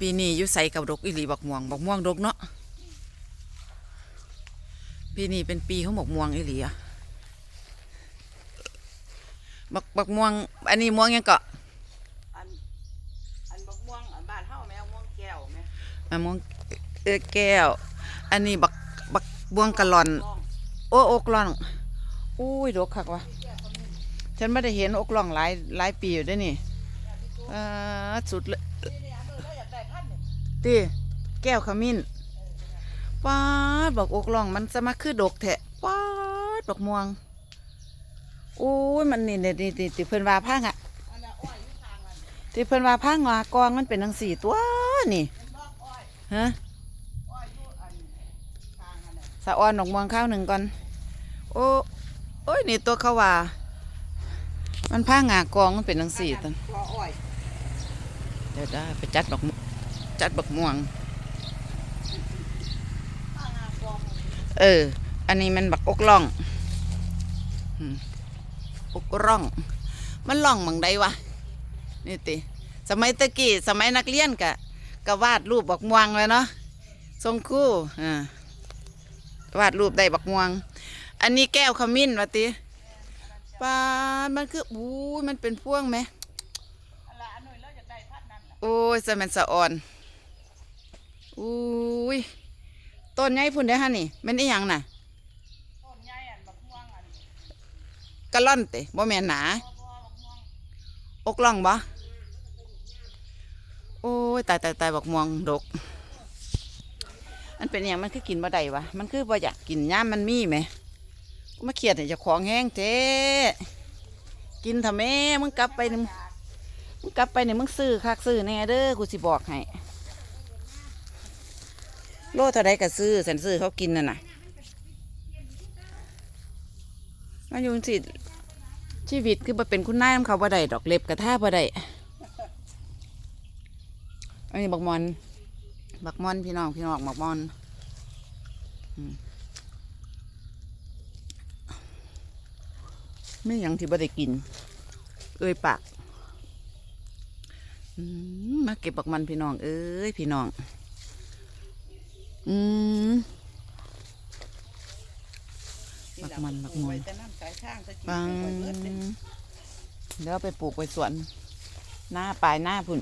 ปีนี้อยู่ใส่กับดกอีหลีบักม่วงบักม่วงดกเนาะปีนี้เป็นปีของบักม่วงอีหลีอะบักบักม่วง อันนี้ม่วงหยังเกาะอันอันบักม่วงอันบ้านเฮาแม่ม่วงแก้วแม่มะม่วงเออแก้ว อันนี้บักบักม่วงกะลอนร่องโอ้อกล่องอุ้ยดกคักวะฉันไม่ได้เห็นอกล่องหลายหลายปีอยู่เด้วยนี่เออสุดเลย ตีแก้วขมิ้นป้าดบอกอกล่องมันจะมาคือดกแทะป้าดบอกม่วงโอ้ยมันนี่นี่นี่นี่ที่เพิ่นว่าพังอะอันน่ะอ้อยอยู่ทางนั้นที่เพิ่นว่าพังว่ากองมันเป็นทั้งสี่ตัวนี่เป็นดอกอ้อยฮะอ้อยอยู่อันทางอันน่ะสะออนดอกม่วงข้าวหนึ่งก่อนโอ้โอ้ยนี่ตัวเขาว่ามันพังงากองมันเป็นทั้งสี่ตัวกออ้อยเดี๋ยวได้ไปจัดบักม่วง จัดบักม่วง เออ อันนี้มันบักอกล่องอกร่อง มันล่องมังใดวะนี่ติ สมัยตะกี้สมัยนักเรียนกะกะวาดรูปบักม่วงเลยเนาะทรงคู่อ่าวาดรูปได้บักม่วง อันนี้แก้วขมิ้นวะติปามันคืออู้มันเป็นพ่วงไหมอันละอันนู้นเราอยากได้พันนั่นล่ะโอ้ยสมันสะอ่อน อุ้ยต้นใหญ่พุ่นได้ฮะนี่มันอีหยังน่ะต้นใหญ่อันบักม่วงอันกะล่อนเตะบ่แม่นหนาอกล่องบ่โอ้ยตายตายตายบักม่วงดกมันเป็นอย่างมันคือกินบ่ได้วะ มันคือบ่อยากกินย่ามมันมีไหมกูมาเครียดให้เจ้าของแห้งเท้กินทำแม่มึงกลับไปนี่มึงกลับไปนี่มึงซื้อคักซื้อแน่เด้อกูสิบอกให้ โลเท่าใดก็ซื้อสันซื้อเขากินน่ะนะมาอยู่สิชีวิตคือบ่เป็นคุณนายนำเขาบ่ได้ดอกเล็บกระท่าบ่ได้อันนี้บักมอนบักมอนพี่น้องพี่น้องบักมอนไม่ยังที่บ่ได้กิน เอ้ยปากมมาเก็บบักมันพี่น้อง เอ้ยพี่น้อง อืมนี่บักล่ะมันบักม่วงไว้แต่น้ำสายทางตะกี้ปังไปเบิดเลยเดี๋ยวเอาไปปลูกไว้สวน หน้าปลายหน้าพุ่น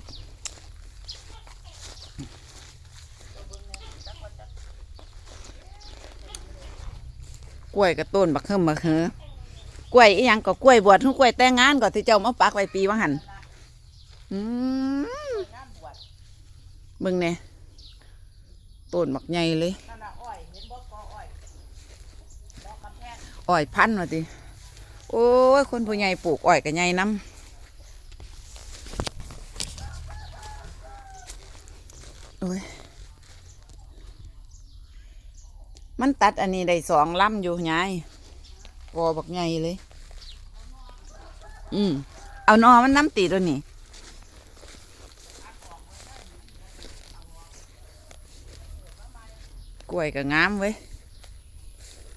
กล้วยกับต้นบักเฮิมบักเฮอกล้วยอีหยังก็กล้วยบวชทุกกล้วยแต่งงานก็ที่เจ้ามาปักไว้ปีว่าหันอืมงานบวชเบิ่งเนี่ย ต้นบักใหญ่เลยอ้อยพันธุ์ว่าติโอ้ย คนผู้ใหญ่ปลูกอ้อยกับใหญ่น้ำโอ้ย มันตัดอันนี้ได้สองลำอยู่ไงกอบักใหญ่เลย อืมเอานอมันน้ำตีตัวนี้ ล้วยก็งามเว้ย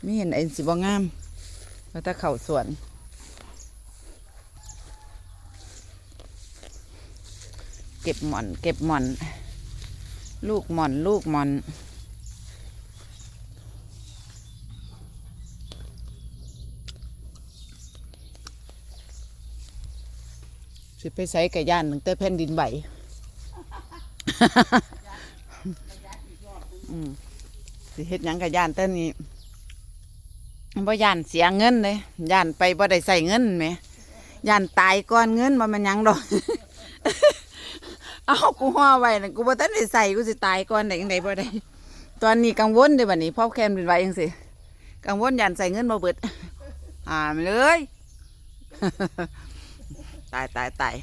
ไม่เห็นไอ้สิบ่งามแล้วถ้าเข่าสวน เก็บหม่อน เก็บหม่อน ลูกหม่อน ลูกหม่อนสิไปใส่กระย่านตั้งแต่แผ่นดินไหวอืม สิเฮ็ดหยังกระย่านแต่นี้บ่ย่านเสียเงินเลยย่านไปบ่ได้ใส่เงินแหมย่านตายก่อนเงินบ่มันหยังดอก เอากูห่อไว้นะกูบ่ทันได้ใส่กูสิตายก่อนได้จังไดบ่ได้ ตอนนี้กังวลเด้บัดนี้พ่อแคมเป็นไว้จังซี่กังวลย่านใส่เงินบ่เบิดหามเลย ตายตายตาย